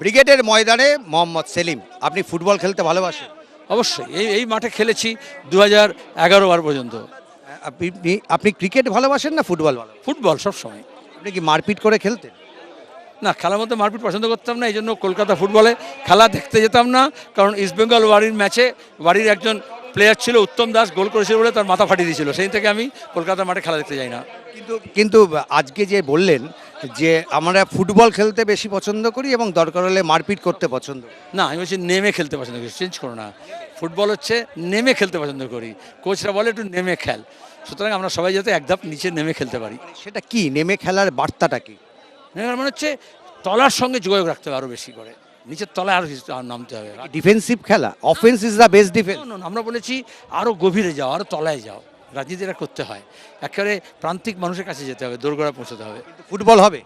ব্রিগেডের ময়দানে মোহাম্মদ সেলিম আপনি ফুটবল খেলতে ভালোবাসেন? অবশ্যই এই এই মাঠে খেলেছি দু হাজার এগারো বার পর্যন্ত। আপনি আপনি ক্রিকেট ভালোবাসেন না ফুটবল ভালো ফুটবল সবসময় আপনি কি মারপিট করে খেলতেন? না খেলার মধ্যে মারপিট পছন্দ করতাম না এই জন্য কলকাতা ফুটবলে খেলা দেখতে যেতাম না কারণ ইস্টবেঙ্গল ওয়ারির ম্যাচে ওয়ারির একজন প্লেয়ার ছিল উত্তম দাস গোল করেছিল বলে তার মাথা ফাটিয়ে দিয়েছিল সেই থেকে আমি কলকাতা মাঠে খেলা দেখতে যাই না। কিন্তু কিন্তু আজকে যে বললেন যে আমরা ফুটবল খেলতে বেশি পছন্দ করি এবং দরকার হলে মারপিট করতে পছন্দ না আমি বলছি নেমে খেলতে পছন্দ করি চেঞ্জ করো না। ফুটবল হচ্ছে নেমে খেলতে পছন্দ করি। কোচরা বলে একটু নেমে খেল। সুতরাং আমরা সবাই যাতে এক ধাপ নিচে নেমে খেলতে পারি। সেটা কি? নেমে খেলার বার্তাটা কি? নেমে মানে হচ্ছে তলার সঙ্গে যোগাযোগ রাখতে হবে আরও বেশি করে। নিচের তলায় আরও নামতে হবে। ডিফেন্সিভ খেলা? Offence is the best defence আমরা বলেছি আরও গভীরে যাও আরও তলায় যাও। রাজনীতিটা করতে হয়। একেবারে প্রান্তিক মানুষের কাছে যেতে হবে দোরগোড়া পৌঁছতে হবে। ফুটবল হবে?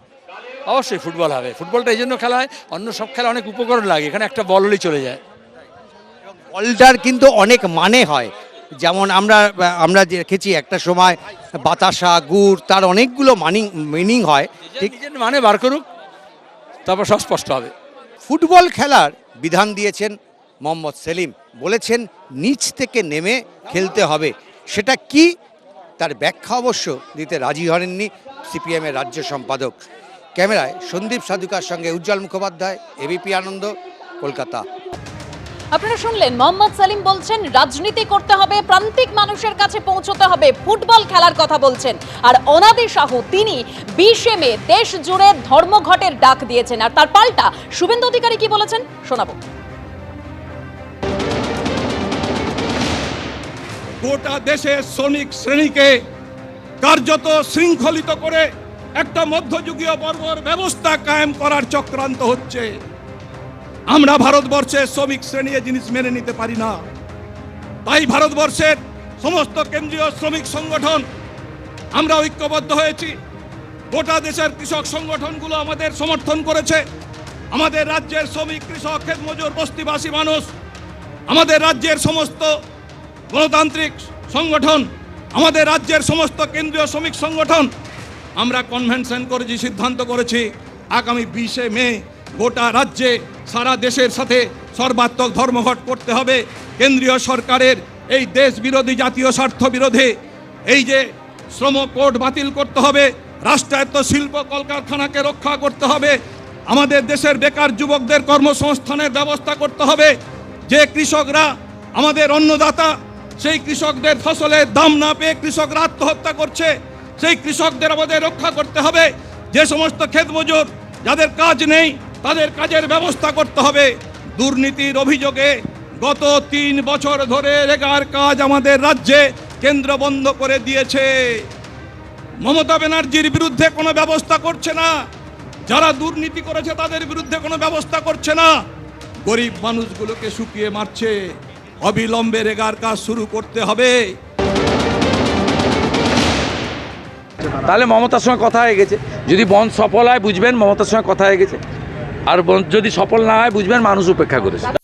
অবশ্যই ফুটবল হবে। ফুটবলটা এই জন্য খেলা হয় অন্য সব খেলা অনেক উপকরণ লাগে এখানে একটা বল হলেই চলে যায়। বলটার কিন্তু অনেক মানে হয়। যেমন আমরা আমরা দেখেছি একটা সময় বাতাসা গুড় তার অনেকগুলো মানিং মিনিং হয়। ঠিক মানে বার করুক তারপর সব স্পষ্ট হবে। ফুটবল খেলার বিধান দিয়েছেন মোহাম্মদ সেলিম। বলেছেন নিচ থেকে নেমে খেলতে হবে। সেটা কি? তার ব্যাখ্যা অবশ্য দিতে রাজি হননি সিপিএমের রাজ্য সম্পাদক। ক্যামেরায় সন্দীপ সাধুকার সঙ্গে উজ্জ্বল মুখোপাধ্যায় এবিপি আনন্দ, কলকাতা। আপনারা শুনলেন, মোহাম্মদ সালিম বলছেন, রাজনীতি করতে হবে, প্রান্তিক মানুষের কাছে পৌঁছতে হবে, ফুটবল খেলার কথা বলছেন। আর অনাদি সাহু, তিনি বিশে মে দেশ জুড়ে ধর্মঘটের ডাক দিয়েছেন। আর তার পাল্টা শুভেন্দু অধিকারী কি বলেছেন, শোনাবো। গোটা দেশের শ্রমিক শ্রেণীকে কার্যত শৃঙ্খলিত করে একটা মধ্যযুগীয় বর্বর ব্যবস্থা কায়েম করার চক্রান্ত হচ্ছে। আমরা ভারতবর্ষের শ্রমিক শ্রেণি জিনিস মেনে নিতে পারি না। তাই ভারতবর্ষের সমস্ত কেন্দ্রীয় শ্রমিক সংগঠন, আমরা ঐক্যবদ্ধ হয়েছি। গোটা দেশের কৃষক সংগঠনগুলো আমাদের সমর্থন করেছে। আমাদের রাজ্যের শ্রমিক, কৃষক মজুর বস্তিবাসী মানুষ, আমাদের রাজ্যের সমস্ত গণতান্ত্রিক সংগঠন, আমাদের রাজ্যের সমস্ত কেন্দ্রীয় শ্রমিক সংগঠন, আমরা কনভেনশন করেছি, সিদ্ধান্ত করেছি, আগামী বিশে মে গোটা রাজ্যে সারা দেশের সাথে সর্বাত্মক ধর্মঘট করতে হবে। কেন্দ্রীয় সরকারের এই দেশ বিরোধী জাতীয় স্বার্থ বিরোধে এই যে শ্রম কোড বাতিল করতে হবে, রাষ্ট্রায়ত্ত শিল্প কলকারখানাকে রক্ষা করতে হবে, আমাদের দেশের বেকার যুবকদের কর্মসংস্থানের ব্যবস্থা করতে হবে, যে কৃষকরা আমাদের অন্নদাতা সেই কৃষকদের ফসলের দাম না পেয়ে কৃষকরা আত্মহত্যা করছে। সেই কৃষকদের আমাদের রক্ষা করতে হবে। যে সমস্ত ক্ষেত মজুর, যাদের কাজ নেই, তাদের কাজের ব্যবস্থা করতে হবে। দুর্নীতির অভিযোগে গত তিন বছর ধরে রেগার কাজ আমাদের রাজ্যে কেন্দ্র বন্ধ করে দিয়েছে। মমতা ব্যানার্জির বিরুদ্ধে কোনো ব্যবস্থা করছে না। যারা দুর্নীতি করেছে তাদের বিরুদ্ধে কোনো ব্যবস্থা করছে না। গরিব মানুষগুলোকে শুকিয়ে মারছে। অবিলম্বে রেগার কাজ শুরু করতে হবে। তাহলে মমতার সঙ্গে কথা হয়ে গেছে। যদি বন সফল হয়, বুঝবেন মমতার সঙ্গে কথা হয়ে গেছে। আর যদি সফল না হয়, বুঝবেন মানুষ উপেক্ষা করেছে।